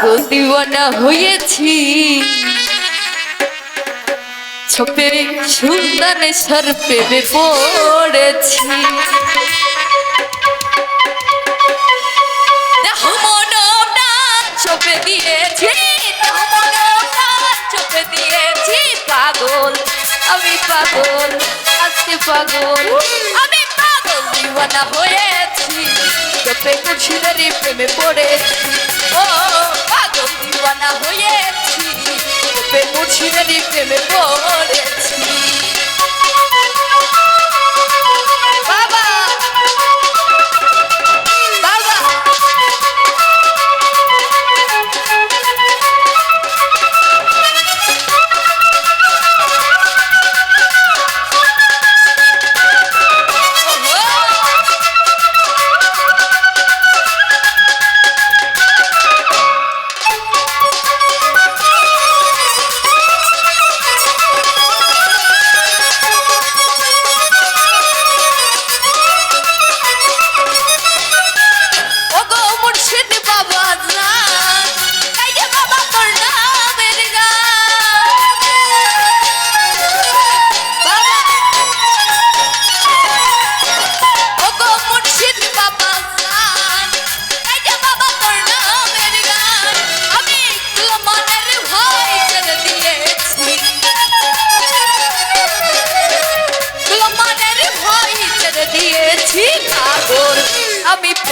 গো দিওয়ানা হয়েছি। ছপে সুন্দর সর প্রেমে পড়েছি। চোপে দিয়েছি চোপে দিয়েছি পাগল। আমি পাগল, আজকে পাগল। আমি পাগল দিওয়ানা হয়েছি। চোপে খুশিদারি প্রেমে পড়েছি। ও ready for me, boy.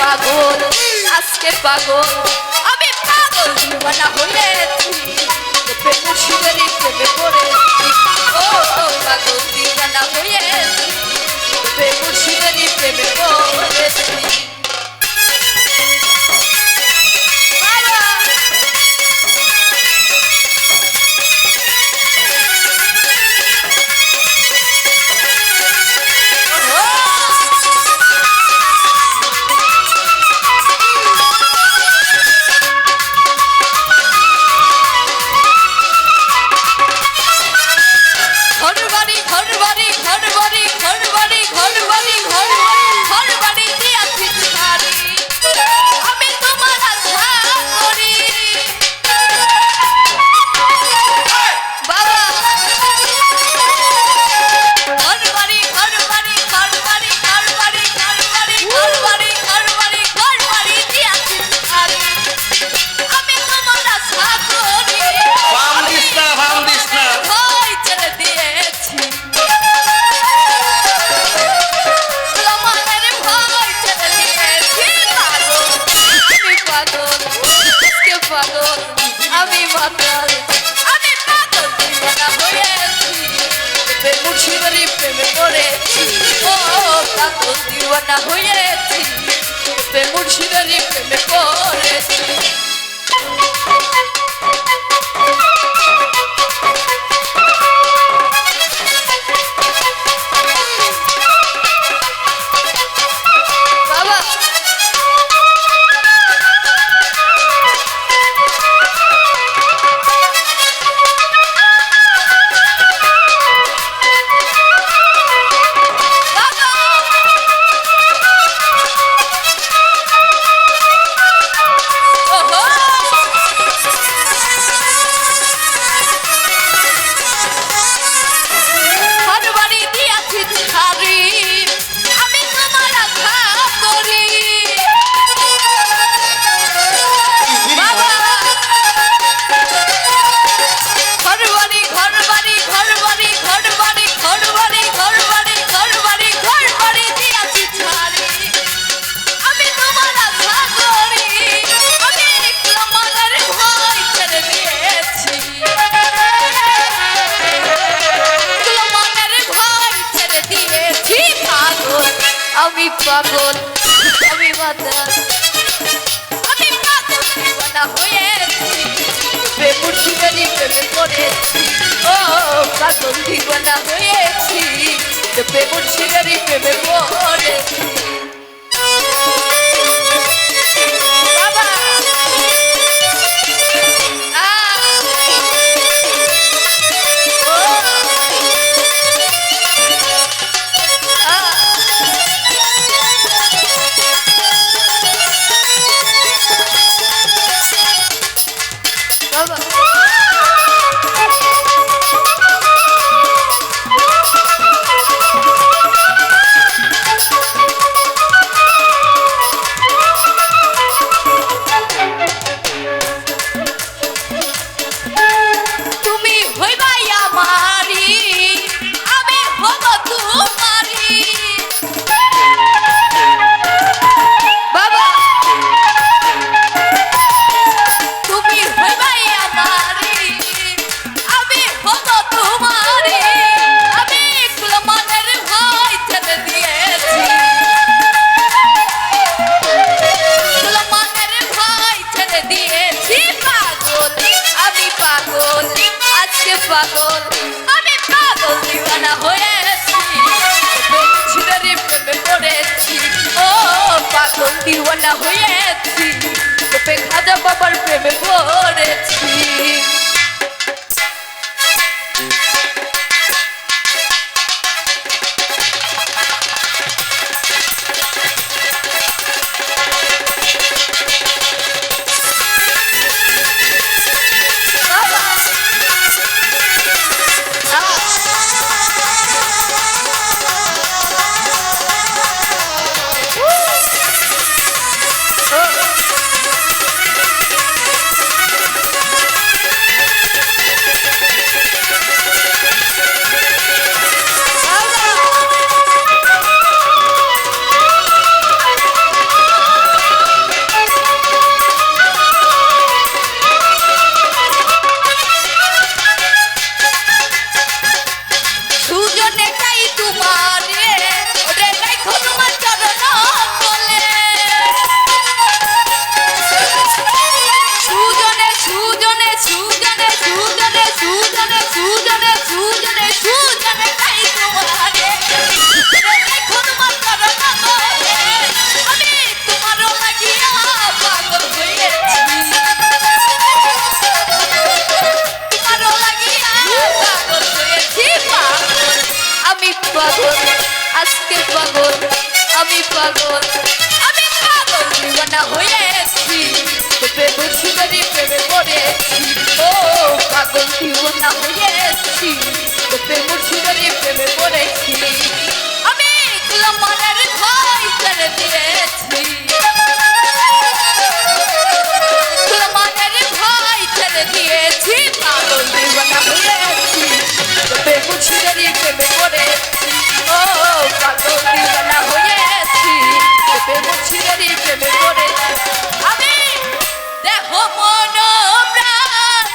পাগল, আজকে পাগল। আমি পাগল দিওয়ানা হয়ে প্রেম সুন্দরী প্রেমে পড়ে। ও পাগল দিওয়ানা হয়ে প্রেম সুন্দরী প্রেমে পড়েছি দিওয়ানা হয়েছি প্রেম মুর্শিদারি প্রেমে কর পাগল। আমি বাতা আমি পাগল বানা হয়েছি প্রেমুর জীবনী প্রেমে পড়েছি। ও, পাগল দিবানা হয়েছি। প্রেমুর জীবনী প্রেমে পড়েছি। দিওয়ানা হয়েছি তোপে খাজা বাবার প্রেমে পড়েছি পাগল, আজকে পাগল, আমি পাগল। আমি পাগল দিওয়ানা হয়েছি তোকে বুঝি ধরে প্রেমে পড়েছি। ও পাগল দিওয়ানা হয়েছি তোকে বুঝি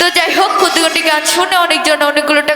তো যাই হোক ক্ষুদ্র গান শুনে অনেকজন অনেকগুলো টাকা